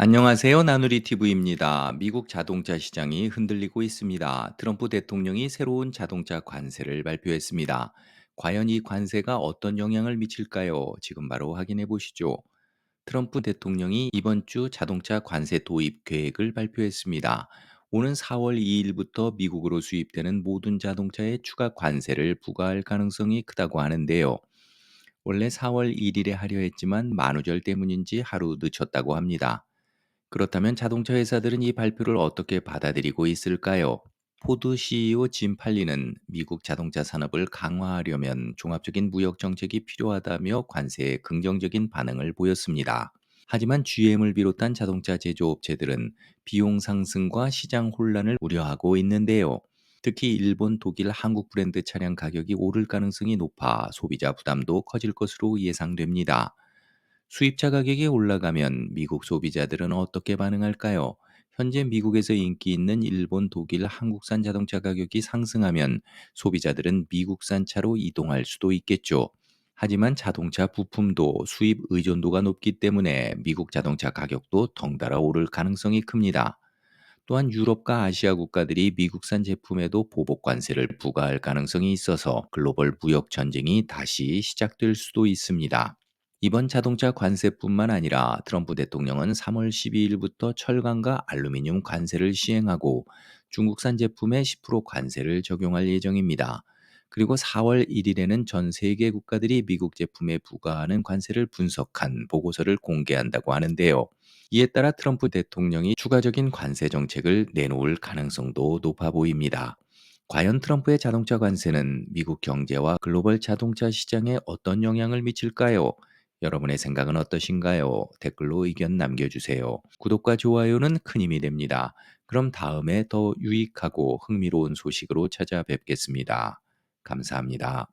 안녕하세요. 나누리 TV입니다. 미국 자동차 시장이 흔들리고 있습니다. 트럼프 대통령이 새로운 자동차 관세를 발표했습니다. 과연 이 관세가 어떤 영향을 미칠까요? 지금 바로 확인해 보시죠. 트럼프 대통령이 이번 주 자동차 관세 도입 계획을 발표했습니다. 오는 4월 2일부터 미국으로 수입되는 모든 자동차에 추가 관세를 부과할 가능성이 크다고 하는데요. 원래 4월 1일에 하려 했지만 만우절 때문인지 하루 늦췄다고 합니다. 그렇다면 자동차 회사들은 이 발표를 어떻게 받아들이고 있을까요? 포드 CEO 짐 팔리는 미국 자동차 산업을 강화하려면 종합적인 무역 정책이 필요하다며 관세에 긍정적인 반응을 보였습니다. 하지만 GM을 비롯한 자동차 제조업체들은 비용 상승과 시장 혼란을 우려하고 있는데요. 특히 일본, 독일, 한국 브랜드 차량 가격이 오를 가능성이 높아 소비자 부담도 커질 것으로 예상됩니다. 수입차 가격이 올라가면 미국 소비자들은 어떻게 반응할까요? 현재 미국에서 인기 있는 일본, 독일, 한국산 자동차 가격이 상승하면 소비자들은 미국산 차로 이동할 수도 있겠죠. 하지만 자동차 부품도 수입 의존도가 높기 때문에 미국 자동차 가격도 덩달아 오를 가능성이 큽니다. 또한 유럽과 아시아 국가들이 미국산 제품에도 보복 관세를 부과할 가능성이 있어서 글로벌 무역 전쟁이 다시 시작될 수도 있습니다. 이번 자동차 관세뿐만 아니라 트럼프 대통령은 3월 12일부터 철강과 알루미늄 관세를 시행하고 중국산 제품에 10% 관세를 적용할 예정입니다. 그리고 4월 1일에는 전 세계 국가들이 미국 제품에 부과하는 관세를 분석한 보고서를 공개한다고 하는데요. 이에 따라 트럼프 대통령이 추가적인 관세 정책을 내놓을 가능성도 높아 보입니다. 과연 트럼프의 자동차 관세는 미국 경제와 글로벌 자동차 시장에 어떤 영향을 미칠까요? 여러분의 생각은 어떠신가요? 댓글로 의견 남겨주세요. 구독과 좋아요는 큰 힘이 됩니다. 그럼 다음에 더 유익하고 흥미로운 소식으로 찾아뵙겠습니다. 감사합니다.